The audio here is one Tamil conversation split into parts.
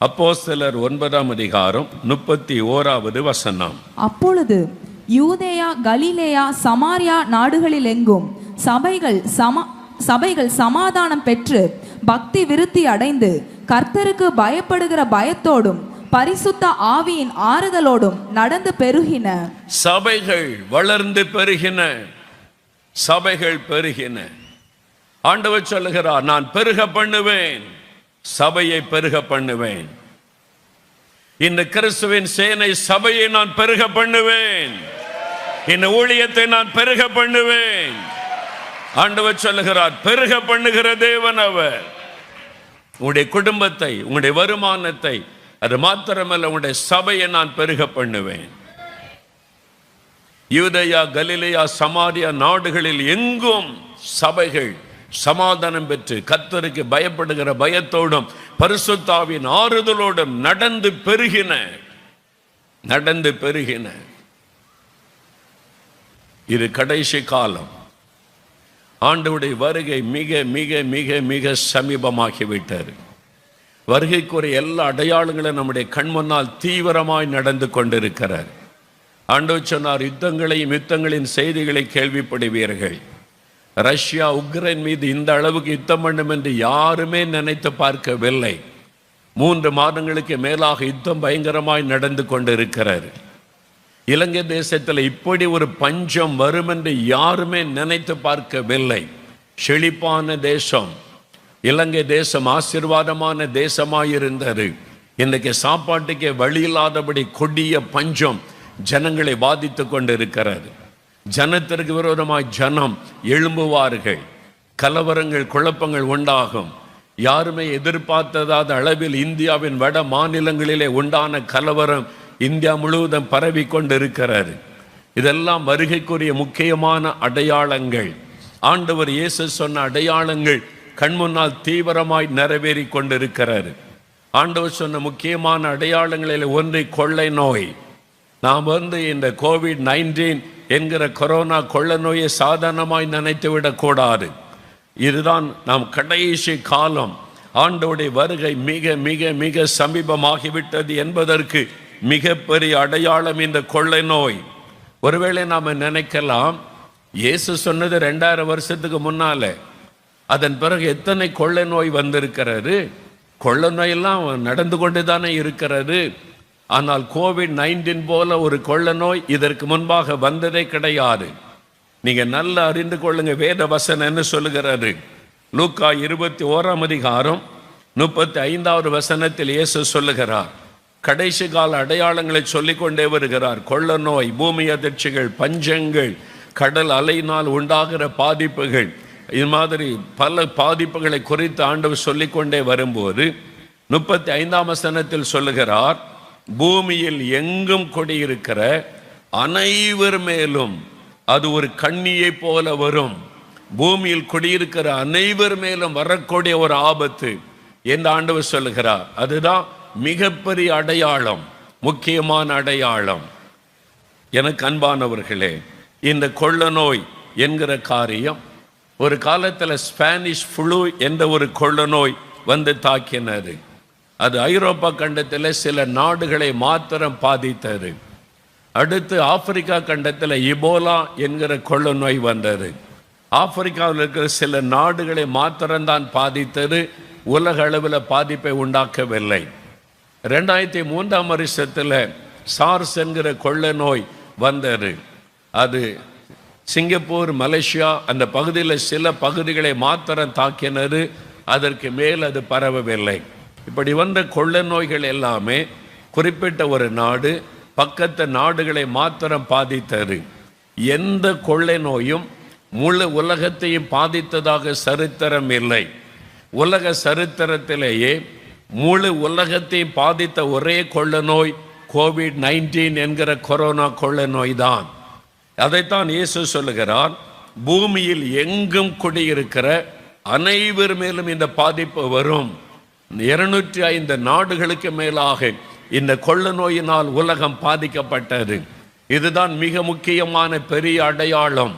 அப்போஸ்தலர் ஒன்பதாம் அதிகாரம் முப்பத்தி ஓராவது வசனம். அப்பொழுது யூதேயா கலிலேயா சமாரியா நாடுகளிலெங்கும் சபைகள் சமா சபைகள் சமாதானம் பெற்று பக்தி விருத்தி அடைந்து கர்த்தருக்கு பயப்படுகிற பயத்தோடும் பரிசுத்த ஆவியின் ஆறுதலோடும் நடந்து பெருகின. சபைகள் வளர்ந்து பெருகின. சபைகள் பெருகின. ஆண்டவர் சொல்லுகிறார் நான் பெருக பண்ணுவேன். சபையை பெருக பண்ணுவேன். இந்த கிறிஸ்துவின் சேனை சபையை நான் பெருக பண்ணுவேன். இந்த ஊழியத்தை நான் பெருக பண்ணுவேன். ஆண்டவர் சொல்லுகிறார் பெருக பண்ணுகிற தேவன் அவர். உங்களுடைய குடும்பத்தை உங்களுடைய வருமானத்தை அது மாத்திரமல்ல உங்களுடைய சபையை நான் பெருக பண்ணுவேன். யூதயா கலிலையா சமாரியா நாடுகளில் எங்கும் சபைகள் சமாதானம் பெற்று கத்தருக்கு பயப்படுகிற பயத்தோடும் பரிசுத்தாவின் ஆறுதலோடும் நடந்து பெருகின நடந்து பெருகின. இது கடைசி காலம். ஆண்டவுடைய வருகை மிக மிக மிக மிக சமீபமாகிவிட்டார் வருகைக்குரிய எல்லா அடையாளங்களும் நம்முடைய கண் முன்னால் தீவிரமாய் நடந்து கொண்டிருக்கிறார் ஆண்டவர் சொன்னார் யுத்தங்களையும் யுத்தங்களின் செய்திகளை கேள்விப்படுவீர்கள். ரஷ்யா உக்ரைன் மீது இந்த அளவுக்கு யுத்தம் பண்ணும் என்று யாருமே நினைத்து பார்க்கவில்லை. மூன்று மாதங்களுக்கு மேலாக யுத்தம் பயங்கரமாய் நடந்து கொண்டிருக்கிறார் இலங்கை தேசத்தில் இப்படி ஒரு பஞ்சம் வரும் என்று யாருமே நினைத்து பார்க்கவில்லை. செழிப்பான தேசம். இலங்கை தேசம் ஆசீர்வாதமான தேசமாயிருந்தது. இன்றைக்கு சாப்பாட்டுக்கே வழி இல்லாதபடி கொடிய பஞ்சம் ஜனங்களை பாதித்து கொண்டிருக்கிறது. ஜனத்திற்கு விரோதமாய் ஜனம் எழும்புவார்கள். கலவரங்கள் குழப்பங்கள் உண்டாகும். யாருமே எதிர்பார்த்ததாத அளவில் இந்தியாவின் வட மாநிலங்களிலே உண்டான கலவரம் இந்தியா முழுவதும் பரவி கொண்டிருக்கிறது. இதெல்லாம் வருகைக்குரிய முக்கியமான அடையாளங்கள். ஆண்டவர் இயேசு சொன்ன அடையாளங்கள் கண்முன்னால் தீவிரமாய் நிறைவேறி கொண்டிருக்கிறார் ஆண்டவர் சொன்ன முக்கியமான அடையாளங்களில் ஒன்றை கொள்ளை நோய். நாம் வந்து இந்த கோவிட் நைன்டீன் என்கிற கொரோனா கொள்ள நோயை சாதாரணமாய் நினைத்து விடக்கூடாது இதுதான் நாம் கடைசி காலம். ஆண்டோடைய வருகை மிக மிக மிக சமீபமாகிவிட்டது என்பதற்கு மிகப்பெரிய அடையாளம் இந்த கொள்ளை நோய் ஒருவேளை நாம் நினைக்கலாம் இயேசு சொன்னது ரெண்டாயிரம் வருஷத்துக்கு முன்னால அதன் பிறகு எத்தனை கொள்ளை நோய் வந்திருக்கிறது? கொள்ளை நோயெல்லாம் நடந்து கொண்டு தானே இருக்கிறது. ஆனால் கோவிட் நைன்டீன் போல ஒரு கொள்ள நோய் இதற்கு முன்பாக வந்ததே கிடையாது. நீங்கள் நல்லா அறிந்து கொள்ளுங்க வேத வசனம் என்ன சொல்லுகிறாரு. லூக்கா இருபத்தி ஓராம் அதிகாரம் முப்பத்தி ஐந்தாவது வசனத்தில் இயேசு சொல்லுகிறார். கடைசி கால அடையாளங்களை சொல்லிக்கொண்டே வருகிறார். கொள்ள நோய் பூமி அதிர்ச்சிகள் பஞ்சங்கள் கடல் அலையினால் உண்டாகிற பாதிப்புகள் இது மாதிரி பல பாதிப்புகளை குறித்து ஆண்டவர் சொல்லிக்கொண்டே வரும்போது முப்பத்தி ஐந்தாம் வசனத்தில் சொல்லுகிறார் பூமியில் எங்கும் கொடியிருக்கிற அனைவர் மேலும் அது ஒரு கண்ணியை போல வரும். பூமியில் குடியிருக்கிற அனைவர் மேலும் வரக்கூடிய ஒரு ஆபத்து என்று ஆண்டவர் சொல்லுகிறார். அதுதான் மிகப்பெரிய அடையாளம் முக்கியமான அடையாளம். எனக்கு அன்பானவர்களே இந்த கொள்ள நோய் என்கிற காரியம் ஒரு காலத்தில் ஸ்பானிஷ் ஃப்ளூ என்ற ஒரு கொள்ள நோய் வந்து தாக்கினது. அது ஐரோப்பா கண்டத்தில் சில நாடுகளை மாத்திரம் பாதித்தது. அடுத்து ஆப்பிரிக்கா கண்டத்தில் இபோலா என்கிற கொள்ள நோய் வந்தது. ஆப்பிரிக்காவில் இருக்கிற சில நாடுகளை மாத்திரம்தான் பாதித்தது உலக அளவில் பாதிப்பை உண்டாக்கவில்லை. ரெண்டாயிரத்தி மூன்றாம் வருஷத்தில் சார்ஸ் என்கிற கொள்ளை நோய் வந்தது. அது சிங்கப்பூர் மலேசியா அந்த பகுதியில் சில பகுதிகளை மாத்திரம் தாக்கினது அதற்கு மேல் அது பரவவில்லை. இப்படி வந்த கொள்ளை நோய்கள் எல்லாமே குறிப்பிட்ட ஒரு நாடு பக்கத்து நாடுகளை மாத்திரம் பாதித்தது. எந்த கொள்ளை நோயும் முழு உலகத்தையும் பாதித்ததாக சரித்திரம் இல்லை. உலக சரித்திரத்திலேயே முழு உலகத்தையும் பாதித்த ஒரே கொள்ள நோய் கோவிட் நைன்டீன் என்கிற கொரோனா கொள்ள நோய் தான் அதைத்தான் இயேசு சொல்லுகிறார் பூமியில் எங்கும் குடியிருக்கிற அனைவர் மேலும் இந்த பாதிப்பு வரும். இருநூற்றி ஐந்து நாடுகளுக்கு மேலாக இந்த கொள்ள நோயினால் உலகம் பாதிக்கப்பட்டது. இதுதான் மிக முக்கியமான பெரிய அடையாளம்.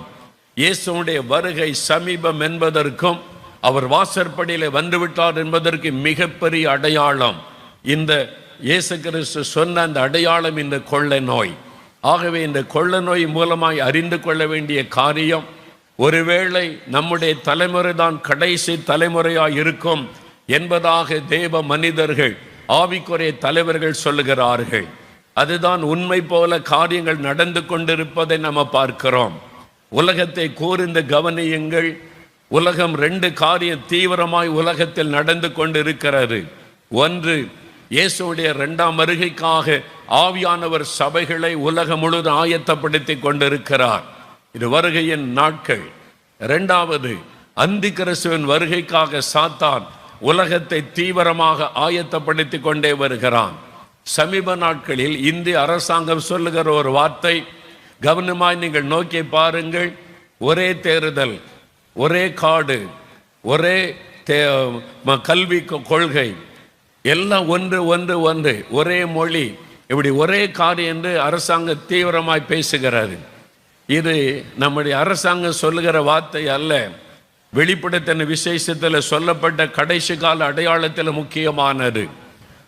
இயேசுடைய வருகை சமீபம் என்பதற்கும் அவர் வாசற்படியில் வந்துவிட்டார் என்பதற்கு மிகப்பெரிய அடையாளம். இந்த இயேசு கிறிஸ்து சொன்ன அந்த அடையாளம் இந்த கொள்ளை நோய். ஆகவே இந்த கொள்ள நோய் மூலமாய் அறிந்து கொள்ள வேண்டிய காரியம் ஒருவேளை நம்முடைய தலைமுறை தான் கடைசி தலைமுறையாக இருக்கும். என்பதாக தேவ மனிதர்கள் ஆவிக்குறைய தலைவர்கள் சொல்லுகிறார்கள். அதுதான் உண்மை போல காரியங்கள் நடந்து கொண்டிருப்பதை நம்ம பார்க்கிறோம். உலகத்தை கூர்ந்து கவனியுங்கள். உலகம் ரெண்டு காரியம் தீவிரமாய் உலகத்தில் நடந்து கொண்டிருக்கிறது. ஒன்று இயேசுடைய இரண்டாம் வருகைக்காக ஆவியானவர் சபைகளை உலகம் முழுவதும் ஆயத்தப்படுத்தி கொண்டிருக்கிறார். இது வருகையின் நாட்கள். இரண்டாவது அந்தி வருகைக்காக சாத்தான் உலகத்தை தீவிரமாக ஆயத்தப்படுத்தி கொண்டே வருகிறான். சமீப நாட்களில் இந்திய அரசாங்கம் சொல்லுகிற ஒரு வார்த்தை கவனமாய் நீங்கள் நோக்கி பாருங்கள் ஒரே தேர்தல் ஒரே காடு ஒரே தே ம- கல்வி கொ- கொள்கை எல்லாம் ஒன்று ஒன்று ஒன்று ஒரே மொழி இப்படி ஒரே காரியம் என்று அரசாங்கம் தீவிரமாய் பேசுகிறது இது நம்முடைய அரசாங்கம் சொல்லுகிற வார்த்தை அல்ல. வெளிப்படுத்தின விசேஷத்தில் சொல்லப்பட்ட கடைசி கால அடையாளத்தில் முக்கியமானது.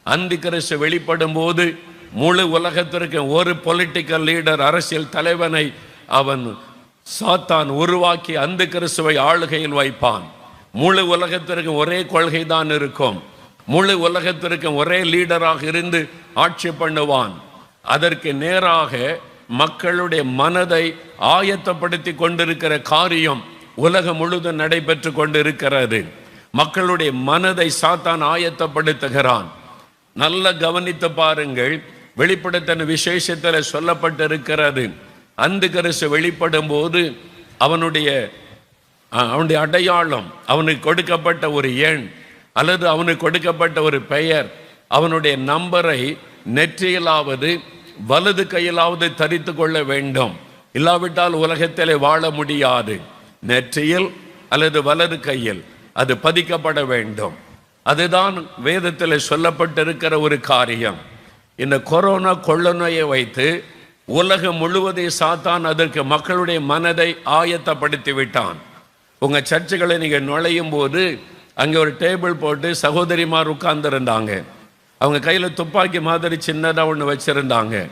அந்தி கிறிஸ்து வெளிப்படும் போது முழு உலகத்திற்கு ஒரு பொலிட்டிக்கல் லீடர் அரசியல் தலைவனை அவன் சாத்தான் உருவாக்கி அந்த கிறிஸ்துவை ஆளுகையில் வைப்பான். முழு உலகத்திற்கு ஒரே கொள்கை தான் இருக்கும். முழு உலகத்திற்கு ஒரே லீடராக இருந்து ஆட்சி பண்ணுவான். அதற்கு நேராக மக்களுடைய மனதை ஆயத்தப்படுத்தி கொண்டிருக்கிற காரியம் உலகம் முழுதும் நடைபெற்று கொண்டிருக்கிறது. மக்களுடைய மனதை சாத்தான் ஆயத்தப்படுத்துகிறான். நல்ல கவனித்து பாருங்கள். வெளிப்படுத்தின விசேஷத்தில் சொல்லப்பட்டிருக்கிறது. அந்த கரிசு வெளிப்படும் போது அவனுடைய அவனுடைய அடையாளம் அவனுக்கு கொடுக்கப்பட்ட ஒரு எண் அல்லது அவனுக்கு கொடுக்கப்பட்ட ஒரு பெயர் அவனுடைய நம்பரை நெற்றியிலாவது வலது கையிலாவது தரித்து கொள்ள வேண்டும். இல்லாவிட்டால் உலகத்திலே வாழ முடியாது. நெற்றியில் அல்லது வலது கையில். அது பதிக்கப்பட வேண்டும். அதுதான் வேதத்தில் சொல்லப்பட்டிருக்கிற ஒரு காரியம். இந்த கொரோனா கொள்ள நோயை வைத்து உலகம் முழுவதையும் சாத்தான் அதற்கு மக்களுடைய மனதை ஆயத்தப்படுத்தி விட்டான். உங்கள் சர்ச்சுகளை நீங்கள் நுழையும் போது அங்கே ஒரு டேபிள் போட்டு சகோதரிமார் உட்கார்ந்துருந்தாங்க. அவங்க கையில் துப்பாக்கி மாதிரி சின்னதாக ஒன்று வச்சுருந்தாங்க.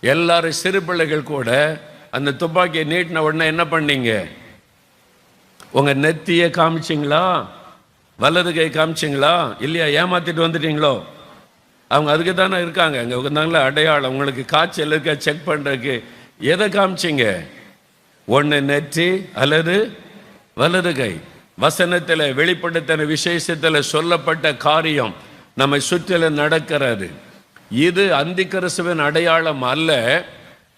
எல்லாரும் சிறு பிள்ளைகள் கூட அந்த துப்பாக்கியை நீட்டின உடனே என்ன பண்ணீங்க? உங்கள் நெத்தியை காமிச்சிங்களா? வலது கை காமிச்சிங்களா? இல்லையா ஏமாத்திட்டு வந்துட்டீங்களோ? அவங்க அதுக்கு தானே இருக்காங்க. அங்கே உட்காந்தாங்களே அடையாளம். உங்களுக்கு காய்ச்சல் இருக்க? செக் பண்ணுறதுக்கு எதை காமிச்சிங்க? ஒன்று நெற்றி அல்லது வலது கை. வசனத்தில் வெளிப்படுத்தின விசேஷத்தில் சொல்லப்பட்ட காரியம் நம்மை சுற்றிலும் நடக்கிறது. இது அந்திக்கரசுவின் அடையாளம் அல்ல.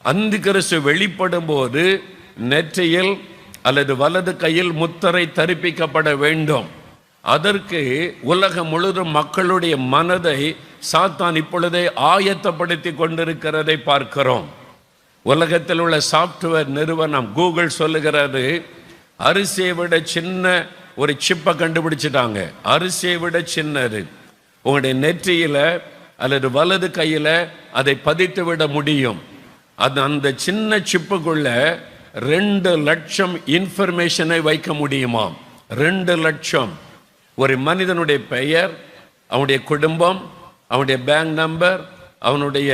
அந்திக்கரசு வெளிப்படும் போது நெற்றியில் அல்லது வலது கையில் முத்தரை தரிப்பிக்கப்பட வேண்டும். அதற்கு உலகம் முழுதும் மக்களுடைய மனதை சாத்தான் இப்பொழுதே ஆயத்தப்படுத்தி கொண்டிருக்கிறதை பார்க்கிறோம். உலகத்தில் உள்ள சாஃப்ட்வேர் நிறுவனம் கூகுள் சொல்லுகிறது அரிசியை விட சின்ன ஒரு சிப்பை கண்டுபிடிச்சிட்டாங்க. அரிசியை விட சின்னது. உங்களுடைய நெற்றியில் அல்லது வலது கையில் அதை பதித்து விட முடியும். அது அந்த சின்ன சிப்புக்குள்ளே ரெண்டு லட்சம் இன்ஃபர்மேஷனை வைக்க முடியுமாம் ரெண்டு லட்சம். ஒரு மனிதனுடைய பெயர் அவனுடைய குடும்பம் அவனுடைய பேங்க் நம்பர் அவனுடைய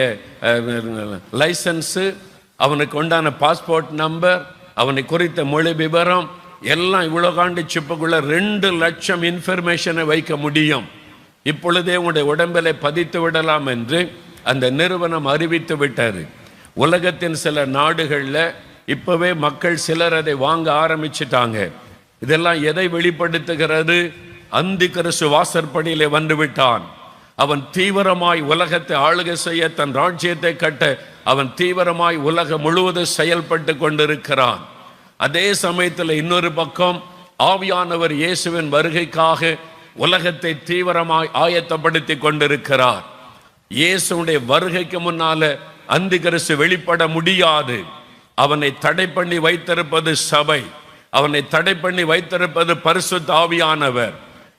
லைசன்ஸு அவனுக்கு உண்டான பாஸ்போர்ட் நம்பர் அவனை குறித்த மொழி விவரம் எல்லாம் இவ்வளோ காண்டு சிப்புக்குள்ள ரெண்டு லட்சம் இன்ஃபர்மேஷனை வைக்க முடியும். இப்பொழுதே உங்களுடைய உடம்பில் பதித்து விடலாம் என்று அந்த நிறுவனம் அறிவித்து விட்டார் உலகத்தின் சில நாடுகளில் இப்போவே மக்கள் சிலர் அதை வாங்க ஆரம்பிச்சிட்டாங்க. இதெல்லாம் எதை வெளிப்படுத்துகிறது? அந்தி கிறிஸ்து வாசற்படியிலே வந்துவிட்டான். அவன் தீவிரமாய் உலகத்தை ஆளுகை செய்ய தன் ராஜ்யத்தை கட்ட அவன் தீவிரமாய் உலகம் முழுவதும் செயல்பட்டு கொண்டிருக்கிறான். அதே சமயத்தில் இன்னொரு பக்கம் ஆவியானவர் இயேசுவின் வருகைக்காக உலகத்தை தீவிரமாய் ஆயத்தப்படுத்தி கொண்டிருக்கிறார். இயேசுடைய வருகைக்கு முன்னால அந்திகரிசு வெளிப்பட முடியாது. அவனை தடை பண்ணி வைத்திருப்பது சபை. அவனை தடை பண்ணி வைத்திருப்பது பரிசு தாவியானவர்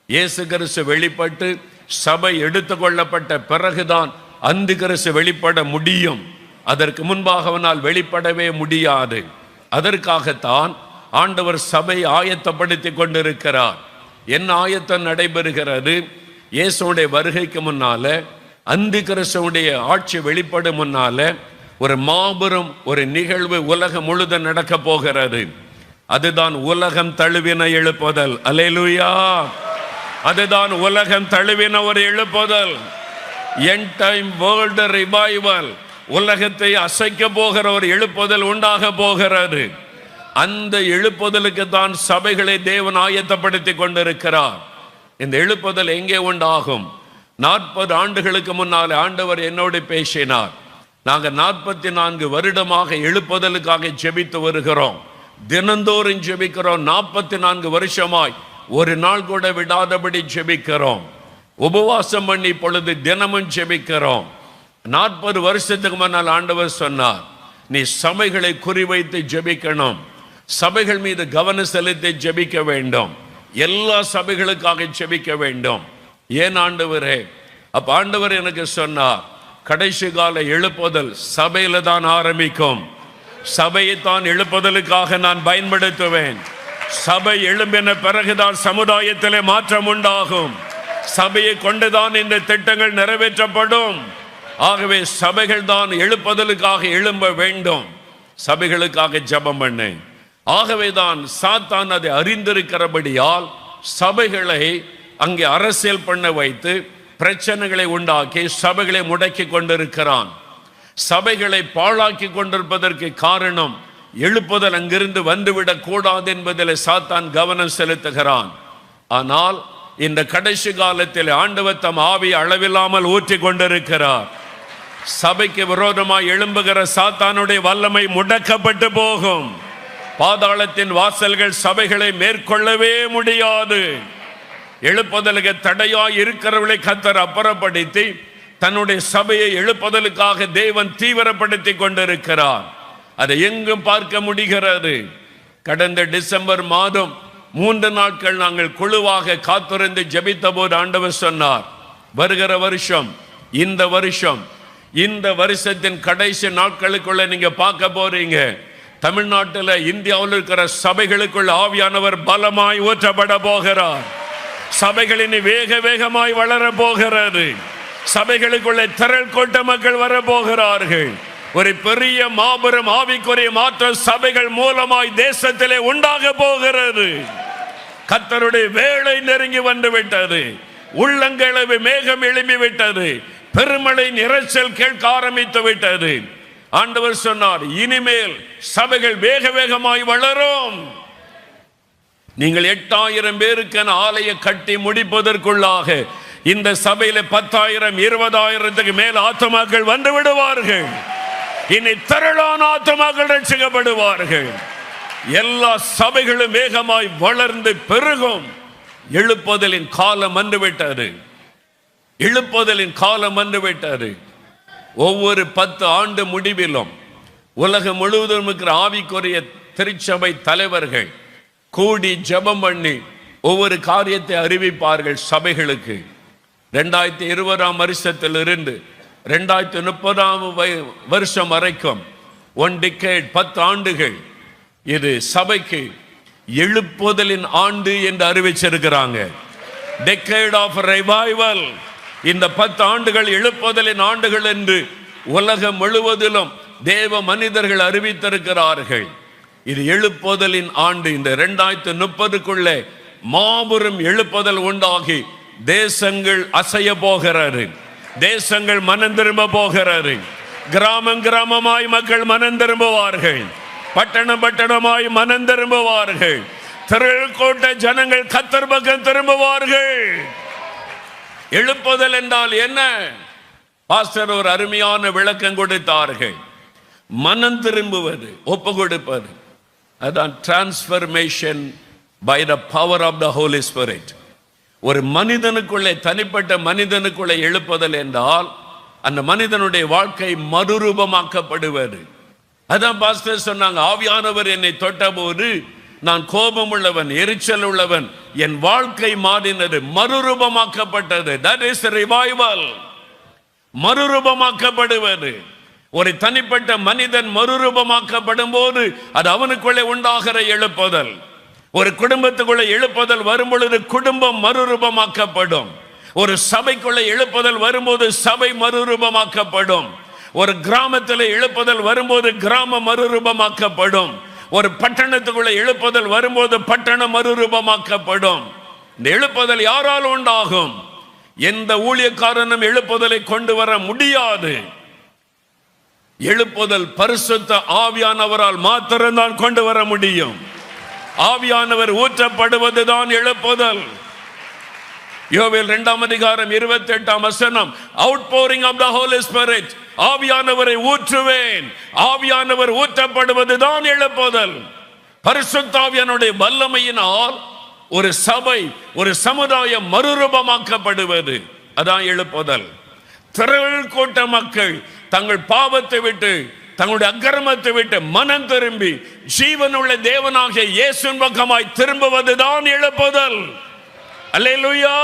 இயேசு கரிசு வெளிப்பட்டு சபை எடுத்துக்கொள்ளப்பட்ட பிறகுதான் அந்திகரிசு வெளிப்பட முடியும். அதற்கு முன்பாக அவனால் வெளிப்படவே முடியாது. அதற்காகத்தான் ஆண்டவர் சபை ஆயத்தப்படுத்தி கொண்டிருக்கிறார். என்ன ஆயத்தம் நடைபெறுகிறது? இயேசுடைய வருகைக்கு முன்னால அந்து கிறிஸ்துவுடைய ஆட்சி வெளிப்படும் முன்னால ஒரு மாபெரும் ஒரு நிகழ்வு உலகம் முழுத நடக்க போகிறது. அதுதான் உலகம் தழுவின எழுப்புதல். அலேலுயா அதுதான் உலகம் தழுவின ஒரு எழுப்புதல். என் டைம் வேர்ல்டு ரிவைவல் உலகத்தை அசைக்க போகிற ஒரு எழுப்புதல் உண்டாக போகிறது. அந்த எழுப்புதலுக்கு தான் சபைகளை தேவன் ஆயத்தப்படுத்தி கொண்டிருக்கிறார். இந்த எழுப்புதல் எங்கே உண்டாகும்? நாற்பது ஆண்டுகளுக்கு முன்னால் ஆண்டவர் என்னோடு பேசினார். நாங்கள் நாற்பத்தி நான்கு வருடமாக எழுப்புதலுக்காக ஜெபித்து வருகிறோம். தினந்தோறும் ஜெபிக்கிறோம். நாற்பத்தி நான்கு வருஷமாய் ஒரு நாள் கூட விடாதபடி ஜெபிக்கிறோம். உபவாசம் பண்ணி பொழுது தினமும் ஜெபிக்கிறோம். நாற்பது வருஷத்துக்கு முன்னால் ஆண்டவர் சொன்னார் நீ சபைகளை குறிவைத்து ஜெபிக்கணும். சபைகள் மீது கவனம் செலுத்தி ஜெபிக்க வேண்டும். எல்லா சபைகளுக்காக ஜெபிக்க வேண்டும். ஏன் ஆண்டவரே? அப்ப ஆண்டவர் எனக்கு சொன்னார் கடைசி கால எழுப்புதல் சபையில தான் ஆரம்பிக்கும். சபையை தான் எழுப்புதலுக்காக நான் பயன்படுத்துவேன். சபை எழும்பின பிறகுதான் சமுதாயத்திலே மாற்றம் உண்டாகும். சபையை கொண்டுதான் இந்த திட்டங்கள் நிறைவேற்றப்படும். ஆகவே சபைகள் தான் எழுப்புதலுக்காக எழும்ப வேண்டும். சபைகளுக்காக ஜபம் பண்ணு. ஆகவே தான் சாத்தான் அதை அறிந்திருக்கிறபடியால் சபைகளை அங்கே அரசியல் பண்ண வைத்து பிரச்சனைகளை உண்டாக்கி சபைகளை முடக்கி கொண்டிருக்கிறான். சபைகளை பாழாக்கி கொண்டிருப்பதற்கு காரணம் எழுப்புதல் அங்கிருந்து வந்துவிடக் கூடாது என்பதில் சாத்தான் கவனம் செலுத்துகிறான். ஆனால் இந்த கடைசி காலத்தில் ஆண்டவர் தம் ஆவி அளவில்லாமல் ஊற்றி கொண்டிருக்கிறார். சபைக்கு விரோதமாய் எழும்புகிற சாத்தானுடைய வல்லமை முடக்கப்பட்டு போகும். பாதாளத்தின் வாசல்கள் சபைகளை மேற்கொள்ளவே முடியாது. எழுப்புதலுக்கு தடையாய் இருக்கிறவர்களை கத்தர் அப்புறப்படுத்தி தன்னுடைய சபையை எழுப்புதலுக்காக தேவன் தீவிரப்படுத்தி கொண்டிருக்கிறார். அதை எங்கும் பார்க்க முடிகிறது. கடந்த டிசம்பர் மாதம் மூன்று நாட்கள் நாங்கள் குழுவாக காத்திருந்து ஜபித்த போது ஆண்டவர் சொன்னார் வருகிற வருஷம் இந்த வருஷம் இந்த வருஷத்தின் கடைசி நாட்களுக்குள்ள நீங்க பார்க்க போறீங்க. தமிழ்நாட்டில் இந்தியாவில் இருக்கிற சபைகளுக்குள்ள ஆவியானவர் பலமாய் ஊற்றப்பட போகிறார். சபைகளின் வேக வேகமாய் வளர போகிறது. சபைகளுக்குள்ளே திரள் கொண்ட மக்கள் வரப்போகிறார்கள் ஒரு பெரிய மாபெரும் ஆவிக்குரிய மாற்றம் சபைகள் மூலமாய் தேசத்திலே உண்டாக போகிறது. கத்தருடைய வேலை நெருங்கி வந்து விட்டது உள்ளங்களவு மேகம் எழுப்பி விட்டது பெருமழை இரைச்சல் கேட்க ஆரம்பித்து விட்டது. ஆண்டவர் சொன்னார் இனிமேல் சபைகள் வேக வேகமாய் வளரும். நீங்கள் எட்டாயிரம் பேருக்கான ஆலய கட்டி முடிப்பதற்குள்ளாக இந்த சபையில பத்தாயிரம் இருபதாயிரத்துக்கு மேல் ஆத்மாக்கள் வந்து விடுவார்கள். இனி திரளான ஆத்மாக்கள் ரட்சிக்கப்படுவார்கள். எல்லா சபைகளும் வேகமாய் வளர்ந்து பெருகும். எழுப்புதலின் காலம் வந்துவிட்டது எழுப்புதலின் காலம் வந்துவிட்டது ஒவ்வொரு பத்து ஆண்டு முடிவிலும் உலகம் முழுவதும் இருக்கிற ஆவிக்குரிய திருச்சபை தலைவர்கள் கூடி ஜெபம் பண்ணி ஒவ்வொரு காரியத்தை அறிவிப்பார்கள் சபைகளுக்கு. ரெண்டாயிரத்தி இருபதாம் வருஷத்திலிருந்து ரெண்டாயிரத்தி முப்பதாம் வய- வருஷம் வரைக்கும் ஒன் டிக்கேட் பத்து ஆண்டுகள் இது சபைக்கு எழுப்புதலின் ஆண்டு என்று அறிவிச்சிருக்கிறாங்க. டெக்கேட் ஆஃப் ரிவைவல் இந்த பத்து ஆண்டுகள் எழுப்புதலின் ஆண்டுகள் என்று உலகம் முழுவதிலும் தேவ மனிதர்கள் அறிவித்திருக்கிறார்கள். இது எழுப்புதலின் ஆண்டு. இந்த ரெண்டாயிரத்தி முப்பதுக்குள்ளே மாபெரும் எழுப்புதல் உண்டாகி தேசங்கள் அசைய போகிறாரு தேசங்கள் மனம் திரும்ப போகிறாரு கிராமம் கிராமமாய் மக்கள் மனம் திரும்புவார்கள். பட்டணம் பட்டணமாய் மனம் திரும்புவார்கள். திருக்கோட்டை ஜனங்கள் கத்தர் பக்கம் திரும்புவார்கள். எழுப்புதல் என்றால் என்ன? பாஸ்டர் ஒரு அருமையான விளக்கம் கொடுத்தார்கள். மனம் திரும்புவது ஒப்பு கொடுப்பது. அதான் transformation by the power of the Holy Spirit ஒரு மனிதனுக்குள்ளே தனிப்பட்ட மனிதனுக்குள்ளே எழுப்புதல் என்றால் அந்த மனிதனுடைய வாழ்க்கை மறுரூபமாக்கப்படுவது. அதான் பாஸ்டர் சொன்னாங்க ஆவியானவர் என்னை தொட்டபோது நான் கோபம் உள்ளவன் எரிச்சல் உள்ளவன் என் வாழ்க்கை மாறினது மறுரூபமாக்கப்பட்டது. தட் இஸ் ரிவைவல் மறுரூபமாக்கப்படுவது. ஒரு தனிப்பட்ட மனிதன் மறுரூபமாக்கப்படும் போது அது அவனுக்குள்ளே உண்டாகிற எழுப்புதல். ஒரு குடும்பத்துக்குள்ளே எழுப்புதல் வரும் பொழுது குடும்பம் மறுரூபமாக்கப்படும். ஒரு சபைக்குள்ளே எழுப்புதல் வரும்போது சபை மறுரூபமாக்கப்படும். ஒரு கிராமத்தில் எழுப்புதல் வரும்போது கிராமம் மறுரூபமாக்கப்படும். ஒரு பட்டணத்துக்குள்ளே எழுப்புதல் வரும்போது பட்டணம் மறுரூபமாக்கப்படும். இந்த எழுப்புதல் யாரால் உண்டாகும்? எந்த ஊழியக்காரனும் எழுப்புதலை கொண்டு வர முடியாது. எழுப்புதல் பரிசுத்த ஆவியானவரால் மாத்திரம்தான் கொண்டு வர முடியும். ஆவியானவர் ஊற்றப்படுவதுதான் எழுப்புதல். யோவேல் இரண்டாம் அதிகாரம் இருபத்தி எட்டாம் வசனம் outpouring of the Holy Spirit ஆவியானவரை ஊற்றுவேன். ஆவியானவர் ஊற்றப்படுவதுதான் எழுப்புதல். பரிசுத்தாவியனுடைய வல்லமையினால் ஒரு சபை ஒரு சமுதாயம் மறுரூபமாக்கப்படுவது. அதான் எழுப்புதல். திரள் கூட்ட மக்கள் தங்கள் பாவத்தை விட்டு தங்களுடைய அக்கிரமத்தை விட்டு மனம் திரும்பி ஜீவனுள்ள தேவனாகிய இயேசுவின் பக்கமாய் திரும்புவதுதான் எழுப்புதல். அல்லேலூயா.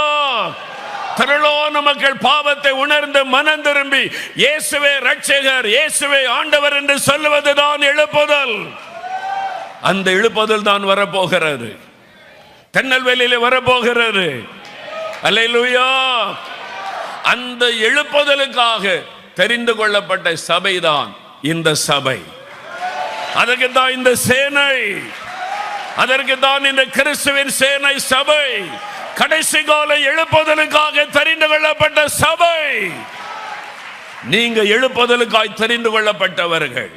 திரளோன மக்கள் பாவத்தை உணர்ந்து மனம் திரும்பி இயேசுவே ரட்சகர் இயேசுவே ஆண்டவர் என்று சொல்லுவதுதான் எழுப்புதல். அந்த எழுப்புதல் தான் வரப்போகிறது. திருநெல்வேலியில வரப்போகிறது. அல்லேலூயா. அந்த எழுப்புதலுக்காக தெரிந்து கொள்ளப்பட்ட சபைதான் இந்த சபை. அதற்கு தான் இந்த சேனை. அதற்கு தான் இந்த கிறிஸ்துவின் சேனை சபை. கடைசி கால எழுப்புதலுக்காக தெரிந்து கொள்ளப்பட்ட சபை. நீங்க எழுப்புதலுக்காய் தெரிந்து கொள்ளப்பட்டவர்கள்.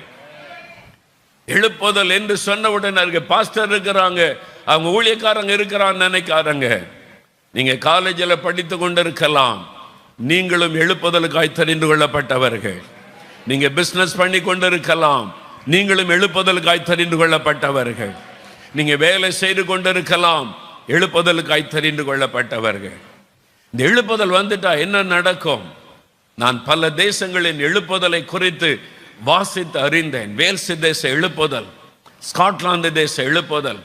எழுப்புதல் என்று சொன்ன உடனே பாஸ்டர் இருக்கிறாங்க. அவங்க ஊழியக்காரங்க இருக்கிறான்னு நினைக்காரங்க நீங்க காலேஜில் படித்து கொண்டிருக்கலாம். நீங்களும் எழுப்புதலுக்காய் தெரிந்து கொள்ளப்பட்டவர்கள். நீங்க பிஸ்னஸ் பண்ணி கொண்டிருக்கலாம். நீங்களும் எழுப்புதலுக்காய் தெரிந்து கொள்ளப்பட்டவர்கள். நீங்க வேலை செய்து கொண்டிருக்கலாம். எழுப்புதலுக்காய் தெரிந்து கொள்ளப்பட்டவர்கள். இந்த எழுப்புதல் வந்துட்டா என்ன நடக்கும்? நான் பல தேசங்களின் எழுப்புதலை குறித்து வாசித்து அறிந்தேன். வேல்ஸ் தேச எழுப்புதல் ஸ்காட்லாந்து தேச எழுப்புதல்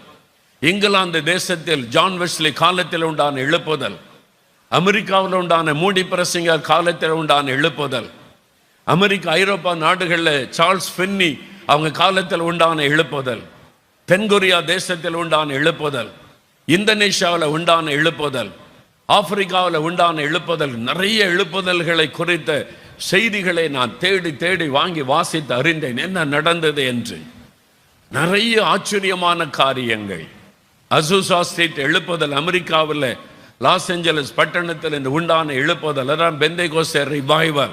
இங்கிலாந்து தேசத்தில் ஜான் வெஸ்லி காலத்தில் உண்டான எழுப்புதல் அமெரிக்காவில் உண்டான மூடி பிரசிங்க காலத்தில் உண்டான எழுப்புதல். அமெரிக்கா ஐரோப்பா நாடுகளில் சார்ல்ஸ் ஃபென்னி அவங்க காலத்தில் உண்டான எழுப்புதல். தென்கொரியா தேசத்தில் உண்டான எழுப்புதல். இந்தோனேஷியாவில் உண்டான எழுப்புதல். ஆப்பிரிக்காவில் உண்டான எழுப்புதல். நிறைய எழுப்புதல்களை குறித்த செய்திகளை நான் தேடி தேடி வாங்கி வாசித்து அறிந்தேன். என்ன நடந்தது என்று. நிறைய ஆச்சரியமான காரியங்கள். அசூசா எழுப்புதல் அமெரிக்காவில் லாஸ் ஏஞ்சலஸ் பட்டணத்தில் இந்த உண்டான எழுப்புதல் அதான் பெந்தை கோச ரிவைவல்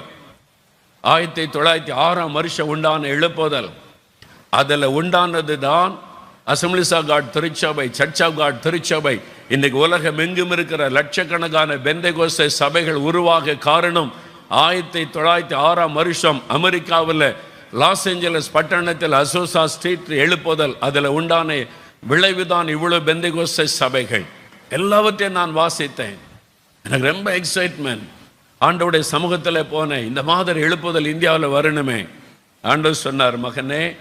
ஆயிரத்தி தொள்ளாயிரத்தி ஆறாம் வருஷம் உண்டான எழுப்புதல். அதில் உண்டானது தான் அசம்பிளிஸ் ஆஃப் காட் திருச்சபை சர்ச் ஆஃப் காட் திருச்சபை. இன்னைக்கு உலகம் எங்கும் இருக்கிற லட்சக்கணக்கான பெந்தைகோச சபைகள் உருவாக காரணம் ஆயிரத்தி தொள்ளாயிரத்தி ஆறாம் வருஷம் அமெரிக்காவில் லாஸ் ஏஞ்சலஸ் பட்டணத்தில் அசோசா ஸ்ட்ரீட் எழுப்புதல். அதில் உண்டான விளைவுதான் இவ்வளோ பெந்தைகோச சபைகள். எல்லாவற்றையும் நான் வாசித்தேன். எனக்கு ரொம்ப எக்ஸைட்மெண்ட் ஆண்டவுடைய சமூகத்தில் போனேன் இந்த மாதிரி எழுப்புதல் இந்தியாவில் வரணுமே. ஆண்டவர் சொன்னார் மகனே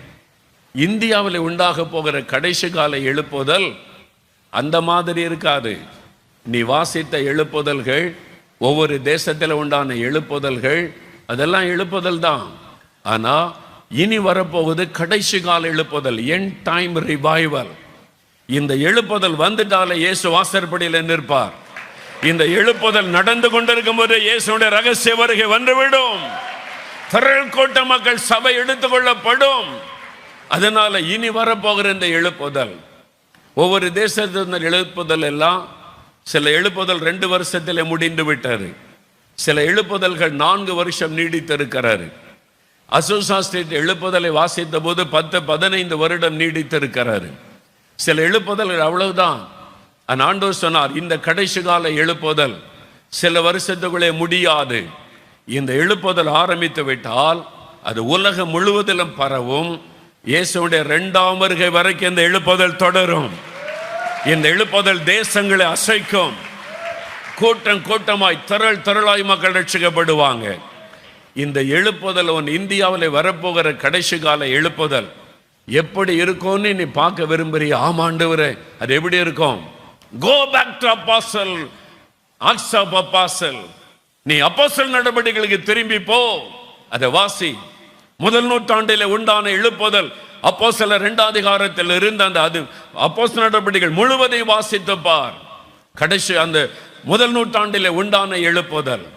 இந்தியாவில் உண்டாக போகிற கடைசி கால எழுப்புதல் அந்த மாதிரி இருக்காது. நீ வாசித்த எழுப்புதல்கள் ஒவ்வொரு தேசத்தில் உண்டான எழுப்புதல்கள் அதெல்லாம் எழுப்புதல் தான். ஆனால் இனி வரப்போகுது கடைசி கால எழுப்புதல் என் டைம் ரிவைவல் இந்த எழுப்புதல் வந்துட்டாலே இயேசு வாசற்படியில் நிற்பார். இந்த எழுப்புதல் நடந்து கொண்டிருக்கும் போது இயேசுடைய ரகசிய வருகை வந்துவிடும். திரள் கோட்ட மக்கள் சபை எடுத்துக்கொள்ளப்படும். அதனால இனி வரப்போகிற இந்த எழுப்புதல் ஒவ்வொரு தேசத்திலிருந்த எழுப்புதல் எல்லாம் சில எழுப்புதல் ரெண்டு வருஷத்தில் முடிந்து விட்டாரு சில எழுப்புதல்கள் நான்கு வருஷம் நீடித்திருக்கிறாரு அசோசா ஸ்டேட் எழுப்புதலை வாசித்த போது பத்து பதினைந்து வருடம் நீடித்திருக்கிறாரு சில எழுப்புதல்கள் அவ்வளவுதான். அந்த ஆண்டவர் சொன்னார் இந்த கடைசி கால எழுப்புதல் சில வருஷத்துக்குள்ளே முடியாது. இந்த எழுப்புதல் ஆரம்பித்து விட்டால் அது உலகம் முழுவதிலும் பரவும். இயேசுடைய ரெண்டாம் வருகை வரைக்கும் இந்த எழுப்புதல் தொடரும். இந்த எழுப்புதல் தேசங்களை அசைக்கும். கூட்டம் கூட்டமாய் திரள் திரளாய் மக்கள் ரட்சிக்கப்படுவாங்க இந்த எழுப்புதல் ஒன் இந்தியாவில் வரப்போகிற கடைசி கால எழுப்புதல். எப்படி இருக்கும்னு நீ பார்க்க விரும்புறிய? ஆமாண்டவரே அது எப்படி இருக்கும்? Go back to apostle acts of apostle நீ அப்போசல் நடவடிக்கைகளுக்கு திரும்பி போ. அதை வாசி. முதல் நூற்றாண்டில் உண்டான எழுப்புதல் அப்போ சில ரெண்டாவது காரத்தில் இருந்த அந்த அது அப்போ நடவடிக்கைகள் முழுவதையும் வாசித்து பார். கடைசி அந்த முதல் நூற்றாண்டில் உண்டான எழுப்புதல்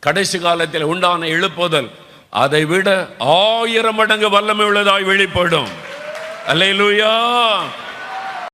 கடைசி காலத்தில் உண்டான எழுப்புதல் அதை விட ஆயிரம் மடங்கு வல்லமை உள்ளதாய் வெளிப்படும். அல்லேலூயா.